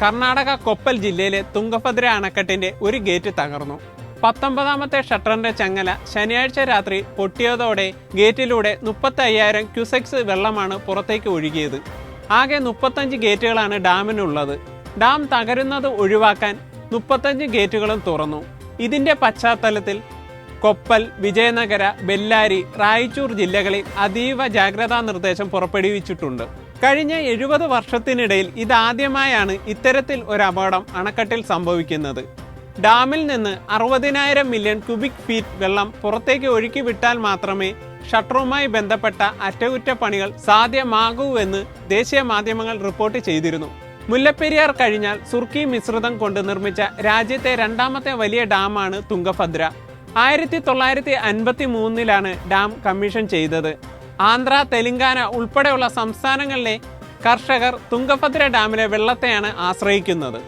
കർണാടക കൊപ്പൽ ജില്ലയിലെ തുങ്കഭദ്ര അണക്കെട്ടിന്റെ ഒരു ഗേറ്റ് തകർന്നു. പത്തൊമ്പതാമത്തെ ഷട്ടറിന്റെ ചങ്ങല ശനിയാഴ്ച രാത്രി പൊട്ടിയതോടെ ഗേറ്റിലൂടെ മുപ്പത്തി അയ്യായിരം ക്യുസെക്സ് വെള്ളമാണ് പുറത്തേക്ക് ഒഴുകിയത്. ആകെ മുപ്പത്തഞ്ച് ഗേറ്റുകളാണ് ഡാമിനുള്ളത്. ഡാം തകരുന്നത് ഒഴിവാക്കാൻ മുപ്പത്തഞ്ച് ഗേറ്റുകളും തുറന്നു. ഇതിന്റെ പശ്ചാത്തലത്തിൽ കൊപ്പൽ വിജയനഗര ബെല്ലാരി റായിച്ചൂർ ജില്ലകളിൽ അതീവ ജാഗ്രതാ നിർദ്ദേശം പുറപ്പെടുവിച്ചിട്ടുണ്ട്. കഴിഞ്ഞ എഴുപത് വർഷത്തിനിടയിൽ ഇതാദ്യമായാണ് ഇത്തരത്തിൽ ഒരു അപകടം അണക്കെട്ടിൽ സംഭവിക്കുന്നത്. ഡാമിൽ നിന്ന് അറുപതിനായിരം മില്യൺ ക്യൂബിക് ഫീറ്റ് വെള്ളം പുറത്തേക്ക് ഒഴുക്കി വിട്ടാൽ മാത്രമേ ഷട്ടറുമായി ബന്ധപ്പെട്ട അറ്റകുറ്റപ്പണികൾ സാധ്യമാകൂവെന്ന് ദേശീയ മാധ്യമങ്ങൾ റിപ്പോർട്ട് ചെയ്തിരുന്നു. മുല്ലപ്പെരിയാർ കഴിഞ്ഞാൽ സുർക്കി മിശ്രിതം കൊണ്ട് നിർമ്മിച്ച രാജ്യത്തെ രണ്ടാമത്തെ വലിയ ഡാമാണ് തുംഗഭദ്ര. ആയിരത്തി തൊള്ളായിരത്തി അൻപത്തി മൂന്നിലാണ് ഡാം കമ്മീഷൻ ചെയ്തത്. ആന്ധ്ര തെലങ്കാന ഉൾപ്പെടെയുള്ള സംസ്ഥാനങ്ങളിലെ കർഷകർ തുങ്കഭദ്ര ഡാമിലെ വെള്ളത്തെയാണ് ആശ്രയിക്കുന്നത്.